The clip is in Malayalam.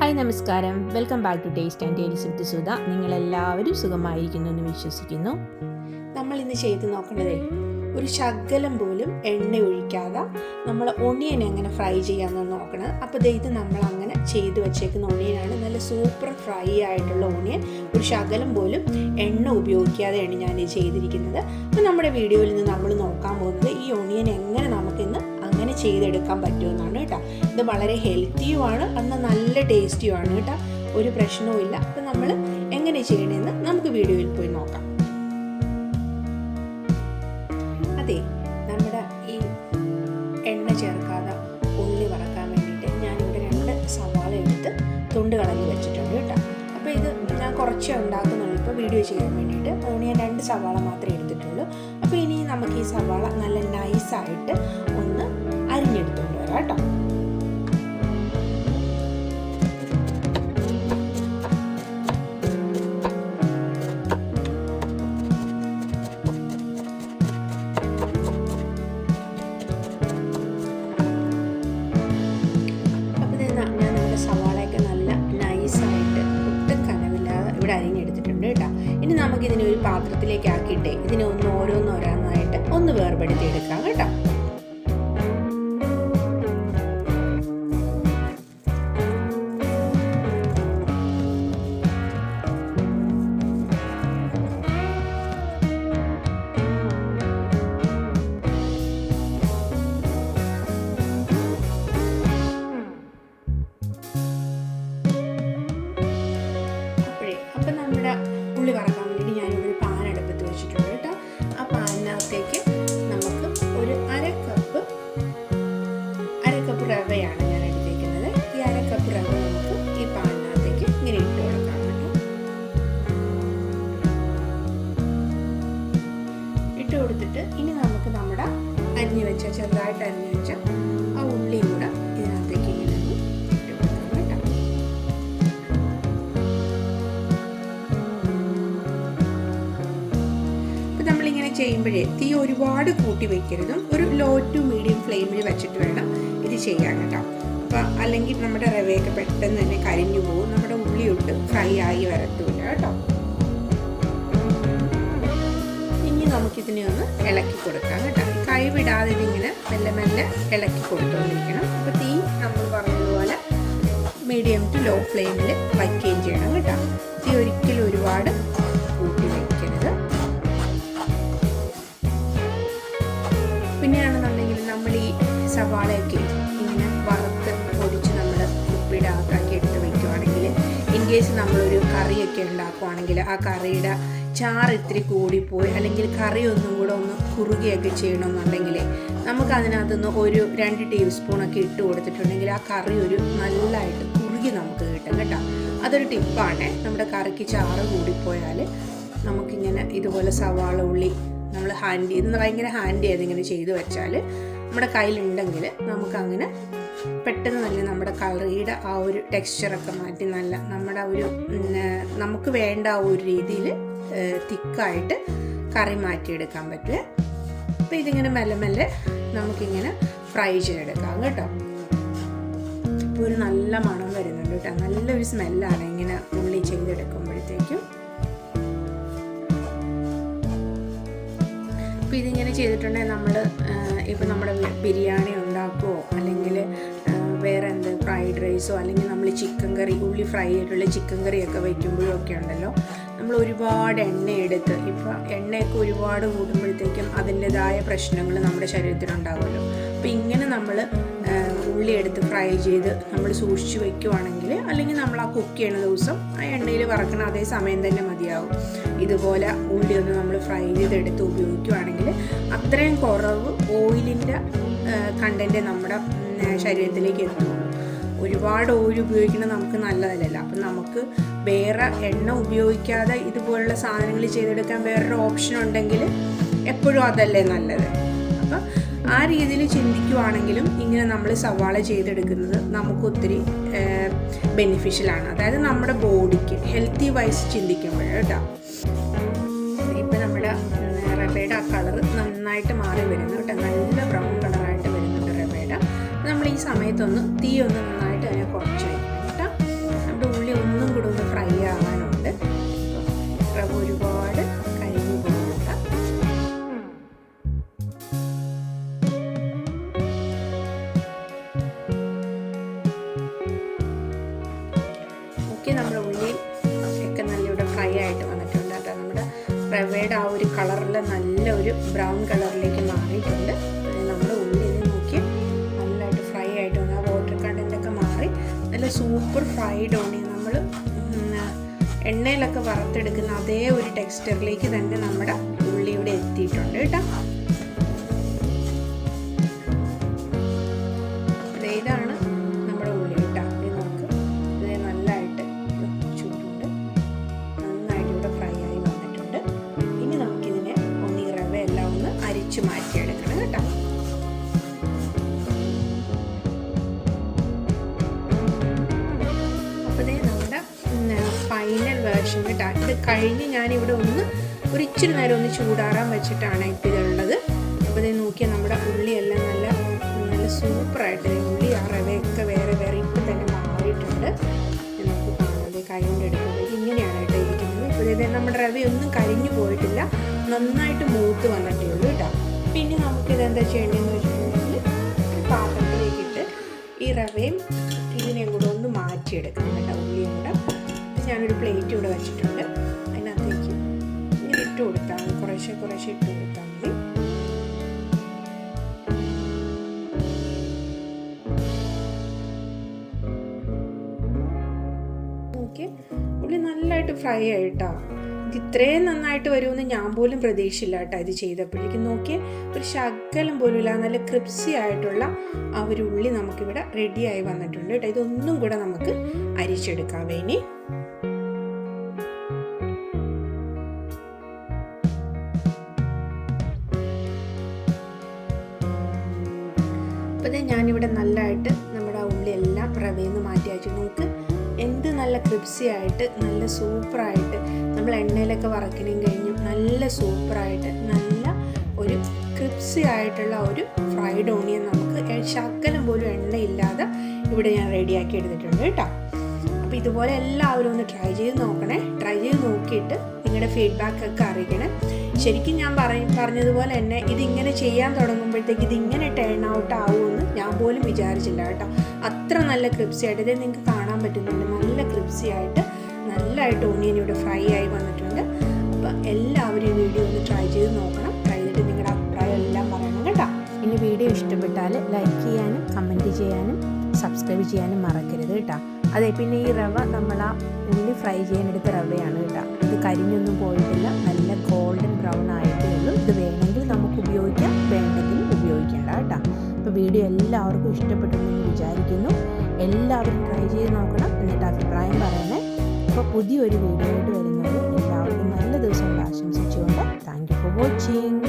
ഹായ് നമസ്കാരം. Welcome back to taste and tales with Sudha നിങ്ങളെല്ലാവരും സുഖമായിരിക്കുന്നു എന്ന് വിശ്വസിക്കുന്നു. നമ്മൾ ഇന്ന് ചെയ്ത് നോക്കേണ്ടതേ ഒരു ശകലം പോലും എണ്ണ ഒഴിക്കാതെ നമ്മൾ ഒണിയൻ എങ്ങനെ ഫ്രൈ ചെയ്യാമെന്ന് നോക്കണം. അപ്പോൾ ഇത് നമ്മൾ അങ്ങനെ ചെയ്ത് വെച്ചേക്കുന്ന ഒണിയനാണ്. നല്ല സൂപ്പർ ഫ്രൈ ആയിട്ടുള്ള ഒണിയൻ. ഒരു ശകലം പോലും എണ്ണ ഉപയോഗിക്കാതെയാണ് ഞാൻ ചെയ്തിരിക്കുന്നത്. അപ്പോൾ നമ്മുടെ വീഡിയോയിൽ നിന്ന് നമ്മൾ നോക്കാൻ പോകുന്നത് ഈ ഒണിയൻ എങ്ങനെ നമുക്കിന്ന് അങ്ങനെ ചെയ്തെടുക്കാൻ പറ്റുമെന്നാണ് കേട്ടോ. ഇത് വളരെ ഹെൽത്തിയുമാണ് എന്നാൽ നല്ല ടേസ്റ്റിയുമാണ് കേട്ടോ. ഒരു പ്രശ്നവും ഇല്ല. അപ്പം നമ്മൾ എങ്ങനെ ചെയ്യണമെന്ന് നമുക്ക് വീഡിയോയിൽ പോയി നോക്കാം. അതെ നമ്മുടെ ഈ എണ്ണ ചേർക്കാതെ ഉള്ളി വറക്കാൻ വേണ്ടിയിട്ട് ഞാനിവിടെ രണ്ട് സവാള എടുത്ത് തൊണ്ട് കളഞ്ഞ് വെച്ചിട്ടുണ്ട് കേട്ടോ. അപ്പോൾ ഇത് ഞാൻ കുറച്ചേ ഉണ്ടാക്കുന്നുള്ളൂ. ഇപ്പോൾ വീഡിയോ ചെയ്യാൻ വേണ്ടിയിട്ട് അതുകൊണ്ട് രണ്ട് സവാള മാത്രമേ എടുത്തിട്ടുള്ളൂ. അപ്പോൾ ഇനി നമുക്ക് ഈ സവാള നല്ല നൈസായിട്ട് ഒന്ന് അരിഞ്ഞെടുത്തുകൊണ്ട് വരാം കേട്ടോ. സവാളയൊക്കെ നല്ല ഇവിടെ അരിഞ്ഞെടുത്തിട്ടുണ്ട് കേട്ടോ. ഇനി നമുക്ക് ഇതിനെ ഒരു പാത്രത്തിലേക്ക് ആക്കിയിട്ടേ ഇതിനെ ഒന്ന് ഓരോന്നോരോന്നായിട്ട് ഒന്ന് വേർപെടുത്തി എടുക്കാം കേട്ടോ. ഇട്ട് കൊടുത്തിട്ട് ഇനി നമുക്ക് നമ്മുടെ അരിഞ്ഞു വെച്ച ചെറുതായിട്ട് അരിഞ്ഞു വെച്ച ആ ഉള്ളിയും കൂടെ ഇതിനകത്തേക്ക് ഇങ്ങനെ ഇട്ട് കൊടുക്കാം കേട്ടോ. അപ്പം നമ്മളിങ്ങനെ ചെയ്യുമ്പോഴേ തീ ഒരുപാട് കൂട്ടി വെക്കരുതും. ഒരു ലോ ടു മീഡിയം ഫ്ലെയിമിൽ വെച്ചിട്ട് വേണം ഇത് ചെയ്യാൻ കേട്ടോ. അപ്പം അല്ലെങ്കിൽ നമ്മുടെ റവയൊക്കെ പെട്ടെന്ന് തന്നെ കരിഞ്ഞു പോകും. നമ്മുടെ ഉള്ളിയൊട്ട് ഫ്രൈ ആയി വരത്തൂല കേട്ടോ. ഇനി നമുക്കിതിനെ ഒന്ന് ഇളക്കി കൊടുക്കാം കേട്ടോ. കൈവിടാതെ ഇതിങ്ങനെ മെല്ലെ മെല്ലെ ഇളക്കി കൊടുത്തുകൊണ്ടിരിക്കണം അപ്പോൾ തീ നമ്മൾ പറഞ്ഞതുപോലെ മീഡിയം ടു ലോ ഫ്ലെയിമിൽ വയ്ക്കുകയും ചെയ്യണം കേട്ടോ. തീ ഒരിക്കലും ഒരുപാട് കൂട്ടി വയ്ക്കരുത്. പിന്നെയാണെന്നുണ്ടെങ്കിൽ നമ്മൾ ഈ സവാളയൊക്കെ ഇങ്ങനെ വറുത്ത് പൊടിച്ച് നമ്മൾ അകത്താക്കി എടുത്ത് വയ്ക്കുവാണെങ്കിൽ ഇൻ കേസ് നമ്മളൊരു കറിയൊക്കെ ഉണ്ടാക്കുവാണെങ്കിൽ ആ കറിയുടെ ചാറ് ഇത്തിരി കൂടിപ്പോയി അല്ലെങ്കിൽ കറി ഒന്നും കൂടെ ഒന്ന് കുറുകയൊക്കെ ചെയ്യണമെന്നുണ്ടെങ്കിൽ നമുക്ക് അതിനകത്തുനിന്ന് ഒരു രണ്ട് ടേബിൾ സ്പൂണൊക്കെ ഇട്ട് കൊടുത്തിട്ടുണ്ടെങ്കിൽ ആ കറി ഒരു നല്ലതായിട്ട് കുറുകി നമുക്ക് കിട്ടും കേട്ടോ. അതൊരു ടിപ്പാണ്. നമ്മുടെ കറിക്ക് ചാറ് കൂടിപ്പോയാൽ നമുക്കിങ്ങനെ ഇതുപോലെ സവാള ഉള്ളി നമ്മൾ ഹാൻഡ് ഇത് ഭയങ്കര ഹാൻഡ് ചെയ്ത് ഇങ്ങനെ ചെയ്തു വെച്ചാൽ നമ്മുടെ കയ്യിലുണ്ടെങ്കിൽ നമുക്കങ്ങനെ പെട്ടെന്ന് തന്നെ നമ്മുടെ കറിയുടെ ആ ഒരു ടെക്സ്ചറൊക്കെ മാറ്റി നല്ല നമ്മുടെ ഒരു നമുക്ക് വേണ്ട ആ ഒരു രീതിയിൽ തിക്കായിട്ട് കറി മാറ്റിയെടുക്കാൻ പറ്റുക അപ്പോൾ ഇതിങ്ങനെ മെല്ലെ മെല്ലെ നമുക്കിങ്ങനെ ഫ്രൈ ചെയ്തെടുക്കാം കേട്ടോ. ഇപ്പോൾ ഒരു നല്ല മണം വരുന്നുണ്ട് കേട്ടോ. നല്ലൊരു സ്മെല്ലാണ് ഇങ്ങനെ ഉള്ളി ചെയ്തെടുക്കുമ്പോഴത്തേക്കും. അപ്പോൾ ഇതിങ്ങനെ ചെയ്തിട്ടുണ്ടെങ്കിൽ നമ്മൾ ഇപ്പോൾ നമ്മുടെ ബിരിയാണി ഫ്രൈഡ് റൈസോ അല്ലെങ്കിൽ നമ്മൾ ചിക്കൻ കറി ഉള്ളി ഫ്രൈ ചെയ്തിട്ടുള്ള ചിക്കൻ കറിയൊക്കെ വയ്ക്കുമ്പോഴും ഒക്കെ ഉണ്ടല്ലോ. നമ്മൾ ഒരുപാട് എണ്ണ എടുത്ത് ഇപ്പോൾ എണ്ണയൊക്കെ ഒരുപാട് കൂടുമ്പോഴത്തേക്കും അതിന്റെതായ പ്രശ്നങ്ങൾ നമ്മുടെ ശരീരത്തിനുണ്ടാകുമല്ലോ അപ്പോൾ ഇങ്ങനെ നമ്മൾ ഉള്ളി എടുത്ത് ഫ്രൈ ചെയ്ത് നമ്മൾ സൂക്ഷിച്ച് വെക്കുവാണെങ്കിൽ അല്ലെങ്കിൽ നമ്മൾ ആ കുക്ക് ചെയ്യുന്ന ദിവസം ആ എണ്ണയിൽ വറക്കണ അതേ സമയം തന്നെ മതിയാവും. ഇതുപോലെ ഉള്ളി ഒന്ന് നമ്മൾ ഫ്രൈ ചെയ്തെടുത്ത് ഉപയോഗിക്കുവാണെങ്കിൽ അത്രയും കുറവ് ഓയിലിന്റെ കണ്ടന്റ് നമ്മുടെ ശരീരത്തിലേക്ക് എത്തുള്ളൂ ഒരുപാട് ഓയിൽ ഉപയോഗിക്കുന്നത് നമുക്ക് നല്ലതല്ലല്ലോ. അപ്പം നമുക്ക് വേറെ എണ്ണ ഉപയോഗിക്കാതെ ഇതുപോലുള്ള സാധനങ്ങൾ ചെയ്തെടുക്കാൻ വേറൊരു ഓപ്ഷൻ ഉണ്ടെങ്കിൽ എപ്പോഴും അതല്ലേ നല്ലത്. അപ്പം ആ രീതിയിൽ ചിന്തിക്കുവാണെങ്കിലും ഇങ്ങനെ നമ്മൾ സവാള ചെയ്തെടുക്കുന്നത് നമുക്ക് ഒത്തിരി ബെനിഫിഷ്യലാണ് അതായത് നമ്മുടെ ബോഡിക്ക് ഹെൽത്തി വൈസ് ചിന്തിക്കുമ്പോൾ കേട്ടോ. ഇപ്പം നമ്മുടെ റബയുടെ ആ കളർ നന്നായിട്ട് മാറി വരുന്നു കേട്ടോ. നല്ല ബ്രൗൺ കളറായിട്ട് വരുന്നുണ്ട് റബയുടെ നമ്മൾ ഈ സമയത്തൊന്ന് തീ ഒന്ന് നോക്കി നമ്മുടെ ഉള്ളി ഒക്കെ നല്ല ഇവിടെ ഫ്രൈ ആയിട്ട് വന്നിട്ടുണ്ട്. കേട്ടോ നമ്മുടെ റവയുടെ ആ ഒരു കളറിൽ നല്ല ഒരു ബ്രൗൺ കളറിലേക്ക് മാറിയിട്ടുണ്ട്. നമ്മുടെ ഉള്ളിൽ നോക്കി നല്ലതായിട്ട് ഫ്രൈ ആയിട്ട് വന്നു. ആ വാട്ടർ കണ്ടന്റൊക്കെ മാറി. നല്ല സൂപ്പർ ഫ്രൈഡ് ഓണി നമ്മൾ എണ്ണയിലൊക്കെ വറുത്തെടുക്കുന്ന അതേ ഒരു ടെക്സ്ചറിലേക്ക് തന്നെ നമ്മുടെ ഉള്ളി ഇവിടെ എത്തിയിട്ടുണ്ട് കേട്ടോ. വേർഷൻ കേട്ടോ ഇത് കഴിഞ്ഞ് ഞാനിവിടെ ഒന്ന് ഒരു ഇച്ചിരി നേരം ഒന്ന് ചൂടാറാൻ വെച്ചിട്ടാണ് ഇപ്പോൾ അപ്പോൾ ഇത് നോക്കിയാൽ നമ്മുടെ ഉള്ളിയെല്ലാം നല്ല നല്ല സൂപ്പറായിട്ട് ഉള്ളി ആ റവയൊക്കെ വേറെ വേറെ ഇപ്പം തന്നെ മാറിയിട്ടുണ്ട്. നമുക്ക് കാണാതെ കൈ കൊണ്ട് എടുക്കുമ്പോൾ ഇങ്ങനെയാണ് കേട്ടോ ഇരിക്കുന്നത്. ഇപ്പോൾ ഇത് നമ്മുടെ റവയൊന്നും കരിഞ്ഞു പോയിട്ടില്ല. നന്നായിട്ട് മൂത്ത് വന്നിട്ടേ ഉള്ളൂ കേട്ടോ. പിന്നെ നമുക്കിത് എന്താ ചെയ്യേണ്ടതെന്ന് വെച്ചിട്ടുണ്ടെങ്കിൽ ഒരു പാത്രത്തിലേക്ക് ഇട്ട് ഈ റവയും ഇതിനെയും കൂടെ ഒന്ന് മാറ്റിയെടുക്കണം കേട്ടോ ഉള്ളിയും കൂടെ. ഞാനൊരു പ്ലേറ്റ് ഇവിടെ വെച്ചിട്ടുണ്ട്. അതിനകത്തേക്ക് ഇങ്ങനെ ഇട്ട് കൊടുത്താൽ മതി. കുറേശ്ശെ കുറേശ്ശെ ഇട്ട് കൊടുത്താൽ മതി. നോക്കി ഉള്ളി നല്ലതായിട്ട് ഫ്രൈ ആയിട്ടാ. ഇത് ഇത്രയും നന്നായിട്ട് വരുമെന്ന് ഞാൻ പോലും പ്രതീക്ഷയില്ല കേട്ടോ ഇത് ചെയ്തപ്പോഴേക്കും. നോക്കിയേ ഒരു ശകലം പോലുമില്ല. നല്ല ക്രിപ്സി ആയിട്ടുള്ള ആ ഒരു ഉള്ളി നമുക്കിവിടെ റെഡിയായി വന്നിട്ടുണ്ട് കേട്ടോ. ഇതൊന്നും കൂടെ നമുക്ക് അരിച്ചെടുക്കാം. ഇനി അപ്പോൾ ഞാനിവിടെ നല്ലതായിട്ട് നമ്മുടെ ആ ഉള്ളി എല്ലാം നിന്ന് മാറ്റി അയച്ചു നിങ്ങൾക്ക് എന്ത് നല്ല ക്രിപ്സി ആയിട്ട് നല്ല സൂപ്പറായിട്ട് നമ്മൾ എണ്ണയിലൊക്കെ വറക്കണേം കഴിഞ്ഞു നല്ല സൂപ്പറായിട്ട് നല്ല ഒരു ക്രിപ്സി ആയിട്ടുള്ള ഒരു ഫ്രൈഡ് ഓണിയൻ നമുക്ക് ശക്കലം പോലും എണ്ണയില്ലാതെ ഇവിടെ ഞാൻ റെഡിയാക്കി എടുത്തിട്ടുണ്ട് കേട്ടോ. അപ്പോൾ ഇതുപോലെ എല്ലാവരും ഒന്ന് ട്രൈ ചെയ്ത് നോക്കണേ. ട്രൈ ചെയ്ത് നോക്കിയിട്ട് നിങ്ങളുടെ ഫീഡ്ബാക്ക് ഒക്കെ അറിയിക്കണേ. ശരിക്കും ഞാൻ പറയും പറഞ്ഞതുപോലെ തന്നെ ഇതിങ്ങനെ ചെയ്യാൻ തുടങ്ങുമ്പോഴത്തേക്ക് ഇതിങ്ങനെ ടേൺ ഔട്ട് ആവുമെന്ന് ഞാൻ പോലും വിചാരിച്ചില്ല കേട്ടോ. അത്ര നല്ല ക്രിപ്സി ആയിട്ട് ഇത് നിങ്ങൾക്ക് കാണാൻ പറ്റുന്നുണ്ട്. നല്ല ക്രിപ്സി ആയിട്ട് നല്ലതായിട്ട് ഓണിയൻ ഇവിടെ ഫ്രൈ ആയി വന്നിട്ടുണ്ട്. അപ്പോൾ എല്ലാവരും ഈ വീഡിയോ ഒന്ന് ട്രൈ ചെയ്ത് നോക്കണം. ചെയ്തിട്ട് നിങ്ങളുടെ അഭിപ്രായം എല്ലാം പറയണം കേട്ടോ. ഇനി വീഡിയോ ഇഷ്ടപ്പെട്ടാൽ ലൈക്ക് ചെയ്യാനും കമന്റ് ചെയ്യാനും സബ്സ്ക്രൈബ് ചെയ്യാനും മറക്കരുത് കേട്ടോ. അതെ പിന്നെ ഈ റവ നമ്മൾ ആ ഉള്ളി ഫ്രൈ ചെയ്യാനെടുത്ത റവയാണ് കേട്ടോ. ഇത് കരിഞ്ഞൊന്നും പോയിട്ടില്ല. നല്ല ഗോൾഡൻ ബ്രൗൺ ഇത് വേണമെങ്കിൽ നമുക്ക് ഉപയോഗിക്കാം. വേണ്ടെങ്കിൽ ഉപയോഗിക്കേണ്ട കേട്ടോ. അപ്പോൾ വീഡിയോ എല്ലാവർക്കും ഇഷ്ടപ്പെട്ടുണ്ടെന്ന് വിചാരിക്കുന്നു. എല്ലാവരും ട്രൈ ചെയ്ത് നോക്കണം. എന്നിട്ട് അഭിപ്രായം പറയണേ. അപ്പോൾ പുതിയൊരു വീഡിയോ ആയിട്ട് വരുന്നത് എല്ലാവർക്കും നല്ല ദിവസം ആശംസിച്ചുകൊണ്ട് താങ്ക് യു ഫോർ വാച്ചിങ്